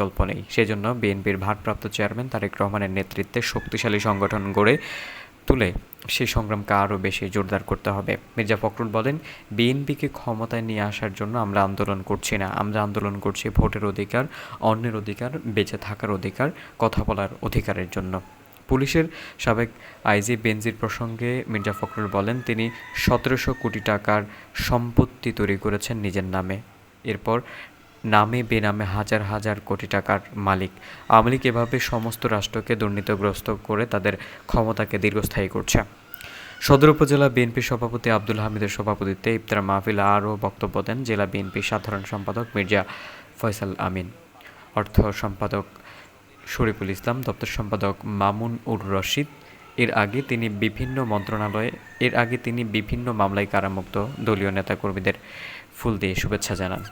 বিকল্প নেই। সেজন্য বিএনপির ভারপ্রাপ্ত চেয়ারম্যান তারেক রহমানের নেতৃত্বে শক্তিশালী সংগঠন গড়ে তুলে সেই সংগ্রামকে আরও বেশি জোরদার করতে হবে। মির্জা ফখরুল বলেন, বিএনপিকে ক্ষমতায় নিয়ে আসার জন্য আমরা আন্দোলন করছি না। আমরা আন্দোলন করছি ভোটের অধিকার, অন্যের অধিকার, বেঁচে থাকার অধিকার, কথা বলার অধিকারের জন্য। পুলিশের সাবেক আইজি বেনজির প্রসঙ্গে মির্জা ফখরুল বলেন, তিনি সতেরোশো কোটি টাকার সম্পত্তি তৈরি করেছেন নিজের নামে। এরপর নামে, বেনামে হাজার হাজার কোটি টাকার মালিক। আওয়ামী লীগ এভাবে সমস্ত রাষ্ট্রকে দুর্নীতিগ্রস্ত করে তাদের ক্ষমতাকে দীর্ঘস্থায়ী করছে। সদর উপজেলা বিএনপি সভাপতি আব্দুল হামিদের সভাপতিত্বে ইফতার মাহফিল আরও বক্তব্য দেন জেলা বিএনপি সাধারণ সম্পাদক মির্জা ফয়সাল আমিন। অর্থ সম্পাদক শরীফুল ইসলাম, দপ্তর সম্পাদক মামুন উর রশিদ। এর আগে তিনি বিভিন্ন মন্ত্রণালয়ে, এর আগে তিনি বিভিন্ন মামলায় কারামুক্ত দলীয় নেতাকর্মীদের ফুল দিয়ে শুভেচ্ছা জানান।